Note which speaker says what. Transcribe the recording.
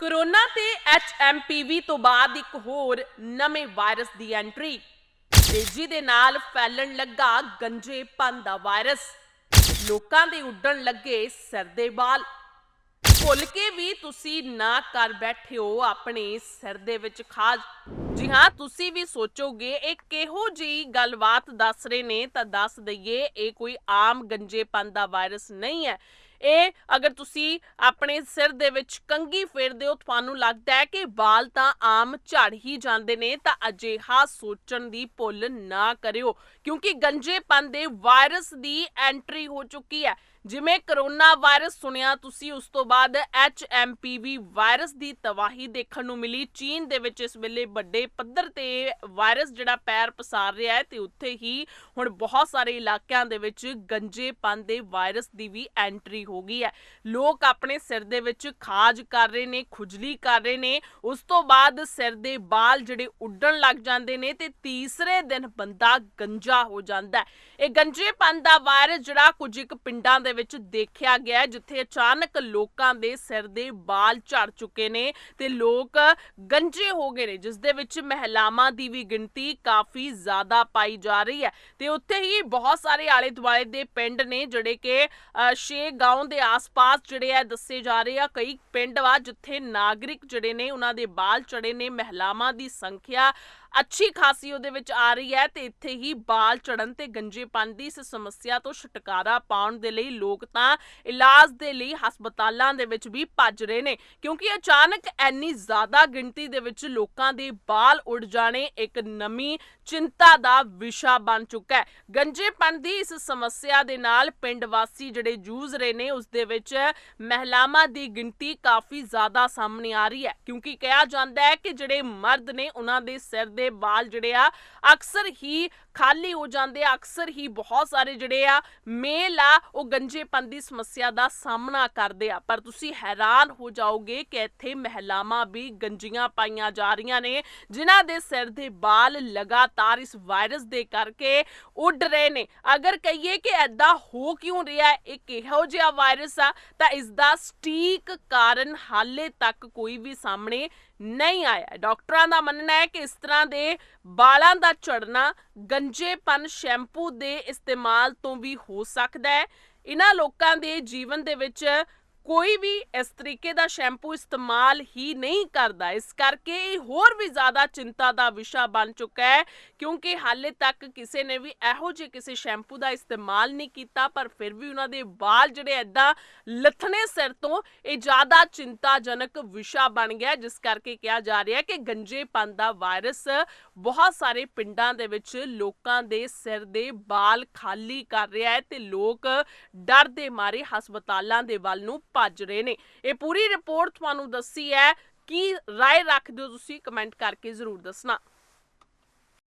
Speaker 1: Corona ਤੇ ਐਚਐਮਪੀਵੀ ਤੋਂ ਬਾਅਦ ਇੱਕ ਹੋਰ ਨਵੇਂ ਵਾਇਰਸ ਦੀ ਐਂਟਰੀ। ਤੇਜ਼ੀ ਦੇ ਨਾਲ ਫੈਲਣ ਲੱਗਾ ਗੰਜੇਪਨ ਦਾ ਵਾਇਰਸ। ਲੋਕਾਂ ਦੇ ਉੱਡਣ ਲੱਗੇ ਸਿਰ ਦੇ ਵਾਲ। ਭੁੱਲ ਕੇ ਵੀ ਤੁਸੀਂ ਨਾ ਕਰ ਬੈਠੇ ਹੋ ਆਪਣੇ ਸਿਰ ਦੇ ਵਿੱਚ ਖਾਜ। ਜੀ ਹਾਂ, ਤੁਸੀਂ ਵੀ ਸੋਚੋਗੇ, ਇਹ ਕਿਹੋ ਜਿਹੀ ਗੱਲਬਾਤ ਦੱਸ ਰਹੇ ਨੇ ਤਾਂ ਦੱਸ ਦਈਏ, ਇਹ ਕੋਈ ਆਮ ਗੰਜੇਪਨ ਦਾ ਵਾਇਰਸ ਨਹੀਂ ਹੈ। ਇਹ ਅਗਰ ਤੁਸੀਂ ਆਪਣੇ ਸਿਰ ਦੇ ਵਿੱਚ ਕੰਗੀ ਫੇਰਦੇ ਹੋ, ਤੁਹਾਨੂੰ ਲੱਗਦਾ ਹੈ ਕਿ ਵਾਲ ਤਾਂ ਆਮ ਝੜ ਹੀ ਜਾਂਦੇ ਨੇ, ਤਾਂ ਅਜਿਹਾ ਸੋਚਣ ਦੀ ਭੁੱਲ ਨਾ ਕਰਿਓ, ਕਿਉਂਕਿ ਗੰਜੇਪਨ ਦੇ ਵਾਇਰਸ ਦੀ ਐਂਟਰੀ ਹੋ ਚੁੱਕੀ ਹੈ। ਜਿਵੇਂ ਕਰੋਨਾ ਵਾਇਰਸ ਸੁਣਿਆ, ਤੁਸੀਂ ਉਸ ਤੋਂ ਬਾਅਦ ਐਚਐਮਪੀਵੀ ਵਾਇਰਸ ਦੀ ਤਬਾਹੀ ਦੇਖਣ ਨੂੰ ਮਿਲੀ। ਚੀਨ ਦੇ ਵਿੱਚ ਇਸ ਵੇਲੇ ਵੱਡੇ ਪੱਧਰ ਤੇ ਵਾਇਰਸ ਜਿਹੜਾ ਪੈਰ ਪਸਾਰ ਰਿਹਾ ਹੈ ਤੇ ਉੱਥੇ ਹੀ ਹੁਣ ਬਹੁਤ ਸਾਰੇ ਇਲਾਕਿਆਂ ਦੇ ਵਿੱਚ ਗੰਜੇਪਨ ਦੇ ਵਾਇਰਸ ਦੀ ਵੀ ਐਂਟਰੀ ਹੋ ਗਈ ਹੈ। ਲੋਕ ਆਪਣੇ ਸਿਰ ਦੇ ਵਿੱਚ ਖਾਜ ਕਰ ਰਹੇ ਨੇ, ਖੁਜਲੀ ਕਰ ਰਹੇ ਨੇ। ਉਸ ਤੋਂ ਬਾਅਦ ਸਿਰ ਦੇ ਬਾਲ ਜਿਹੜੇ ਉੱਡਣ ਲੱਗ ਜਾਂਦੇ ਨੇ ਤੇ ਤੀਸਰੇ ਦਿਨ ਬੰਦਾ ਗੰਜਾ ਹੋ ਜਾਂਦਾ ਹੈ। ਇਹ ਗੰਜੇਪਨ ਦਾ ਵਾਇਰਸ ਜਿਹੜਾ ਕੁਝ ਇੱਕ ਪਿੰਡਾਂ ਦੇ ਵਿੱਚ ਦੇਖਿਆ ਗਿਆ ਜਿੱਥੇ ਅਚਾਨਕ ਲੋਕਾਂ ਦੇ ਸਿਰ ਦੇ ਵਾਲ ਝੜ ਚੁੱਕੇ ਨੇ ਤੇ ਲੋਕ ਗੰਜੇ ਹੋ ਗਏ ਨੇ ਜਿਸ ਦੇ ਵਿੱਚ ਮਹਿਲਾਵਾਂ ਦੀ ਵੀ ਗਿਣਤੀ ਕਾਫੀ ਜ਼ਿਆਦਾ ਪਾਈ ਜਾ ਰਹੀ ਹੈ ਤੇ ਉੱਥੇ ਹੀ ਬਹੁਤ ਸਾਰੇ ਆਲੇ ਦੁਆਲੇ ਦੇ ਪਿੰਡ ਨੇ ਜਿਹੜੇ ਕਿ ਅ, ਛੇ ਗਾਉਂ ਦੇ ਆਸ-ਪਾਸ ਜਿਹੜੇ ਆ ਦੱਸੇ ਜਾ ਰਹੇ ਆ ਕਈ ਪਿੰਡ ਵਾ ਜਿੱਥੇ ਨਾਗਰਿਕ ਜਿਹੜੇ ਨੇ ਉਹਨਾਂ ਦੇ ਬਾਲ ਚੜੇ ਨੇ ਮਹਿਲਾਵਾਂ ਦੀ ਸੰਖਿਆ ਅੱਛੀ ਖਾਸੀ ਉਹਦੇ ਵਿੱਚ ਆ ਰਹੀ ਹੈ ਤੇ ਇੱਥੇ ਹੀ ਬਾਲ ਚੜਨ ਤੇ ਗੰਜੇਪਨ ਦੀ ਇਸ ਸਮੱਸਿਆ ਤੋਂ ਛੁਟਕਾਰਾ ਪਾਉਣ ਦੇ ਲਈ ਲੋਕ ਤਾਂ ਇਲਾਜ ਦੇ ਲਈ ਹਸਪਤਾਲਾਂ ਦੇ ਵਿੱਚ ਵੀ ਭੱਜ ਰਹੇ ਨੇ, ਕਿਉਂਕਿ ਅਚਾਨਕ ਐਨੀ ਜ਼ਿਆਦਾ ਗਿਣਤੀ ਦੇ ਵਿੱਚ ਲੋਕਾਂ ਦੇ ਬਾਲ ਉੱਡ ਜਾਣੇ ਇੱਕ ਨਵੀਂ ਚਿੰਤਾ ਦਾ ਵਿਸ਼ਾ ਬਣ ਚੁੱਕਾ ਹੈ। ਗੰਜੇਪਨ ਦੀ ਇਸ ਸਮੱਸਿਆ ਦੇ ਨਾਲ ਪਿੰਡ ਵਾਸੀ ਜਿਹੜੇ ਜੂਝ ਰਹੇ ਨੇ, ਉਸ ਦੇ ਵਿੱਚ ਮਹਿਲਾਵਾਂ ਦੀ ਗਿਣਤੀ ਕਾਫੀ ਜ਼ਿਆਦਾ ਸਾਹਮਣੇ ਆ ਰਹੀ ਹੈ, ਕਿਉਂਕਿ ਕਿਹਾ ਜਾਂਦਾ ਹੈ ਕਿ ਜਿਹੜੇ ਮਰਦ ਨੇ, ਉਹਨਾਂ ਦੇ ਸਿਰ ਦੇ ਵਾਲ ਜਿਹੜੇ ਆ, ਅਕਸਰ ਹੀ ਖਾਲੀ ਹੋ ਜਾਂਦੇ ਆ, ਅਕਸਰ ਹੀ ਬਹੁਤ ਸਾਰੇ ਜਿਹੜੇ ਆ, ਮੇਲ ਆ, ਉਹ ਗੰਜੇਪਨ ਦੀ ਸਮੱਸਿਆ ਦਾ ਸਾਹਮਣਾ ਕਰਦੇ ਆ। ਪਰ ਤੁਸੀਂ ਹੈਰਾਨ ਹੋ ਜਾਓਗੇ ਕਿ ਇੱਥੇ ਮਹਿਲਾਵਾਂ ਵੀ ਗੰਜੀਆਂ ਪਾਈਆਂ ਜਾ ਰਹੀਆਂ ਨੇ, ਜਿਨ੍ਹਾਂ ਦੇ ਸਿਰ ਦੇ ਵਾਲ ਲਗਾਤਾਰ ਇਸ ਵਾਇਰਸ ਦੇ ਕਰਕੇ ਉੱਡ ਰਹੇ ਨੇ। ਅਗਰ ਕਹੀਏ ਕਿ ਐਦਾਂ ਹੋ ਕਿਉਂ ਰਿਹਾ, ਇਹ ਕਿਹੋ ਜਿਹਾ ਵਾਇਰਸ ਆ, ਤਾਂ ਇਸ ਦਾ ਸਟੀਕ ਕਾਰਨ ਹਾਲੇ ਤੱਕ ਕੋਈ ਵੀ ਸਾਹਮਣੇ ਨਹੀਂ ਆਇਆ। ਡਾਕਟਰਾਂ ਦਾ ਮੰਨਣਾ ਹੈ ਕਿ ਇਸ ਤਰ੍ਹਾਂ ਦੇ ਵਾਲਾਂ ਦਾ ਝੜਨਾ, ਗੰਜੇਪਨ ਸ਼ੈਂਪੂ ਦੇ ਇਸਤੇਮਾਲ ਤੋਂ ਵੀ ਹੋ ਸਕਦਾ ਹੈ। ਇਹਨਾਂ ਲੋਕਾਂ ਦੇ ਜੀਵਨ ਦੇ ਵਿੱਚ ਕੋਈ ਵੀ ਇਸ ਤਰੀਕੇ ਦਾ ਸ਼ੈਂਪੂ ਇਸਤੇਮਾਲ ਹੀ ਨਹੀਂ ਕਰਦਾ। ਇਸ ਕਰਕੇ ਇਹ ਹੋਰ ਵੀ ਜ਼ਿਆਦਾ ਚਿੰਤਾ ਦਾ ਵਿਸ਼ਾ ਬਣ ਚੁੱਕਾ ਹੈ, ਕਿਉਂਕਿ ਹਾਲੇ ਤੱਕ ਕਿਸੇ ਨੇ ਵੀ ਇਹੋ ਜਿਹੇ ਕਿਸੇ ਸ਼ੈਂਪੂ ਦਾ ਇਸਤੇਮਾਲ ਨਹੀਂ ਕੀਤਾ, ਪਰ ਫਿਰ ਵੀ ਉਹਨਾਂ ਦੇ ਵਾਲ ਜਿਹੜੇ ਐਦਾਂ ਲੱਥਣੇ ਸਿਰ ਤੋਂ, ਇਹ ਜ਼ਿਆਦਾ ਚਿੰਤਾਜਨਕ ਵਿਸ਼ਾ ਬਣ ਗਿਆ ਜਿਸ ਕਰਕੇ ਕਿਹਾ ਜਾ ਰਿਹਾ ਕਿ ਗੰਜੇਪਨ ਦਾ ਵਾਇਰਸ ਬਹੁਤ ਸਾਰੇ ਪਿੰਡਾਂ ਦੇ ਵਿੱਚ ਲੋਕਾਂ ਦੇ ਸਿਰ ਦੇ ਵਾਲ ਖਾਲੀ ਕਰ ਰਿਹਾ ਹੈ ਤੇ ਲੋਕ ਡਰ ਦੇ ਮਾਰੇ ਹਸਪਤਾਲਾਂ ਦੇ ਵੱਲ ਨੂੰ ਭੱਜ ਰਹੇ ਨੇ। ਇਹ ਪੂਰੀ ਰਿਪੋਰਟ ਤੁਹਾਨੂੰ ਦੱਸੀ ਹੈ। ਕੀ ਰਾਏ ਰੱਖਦੇ ਹੋ ਤੁਸੀਂ? ਕਮੈਂਟ ਕਰਕੇ ਜ਼ਰੂਰ ਦੱਸਣਾ।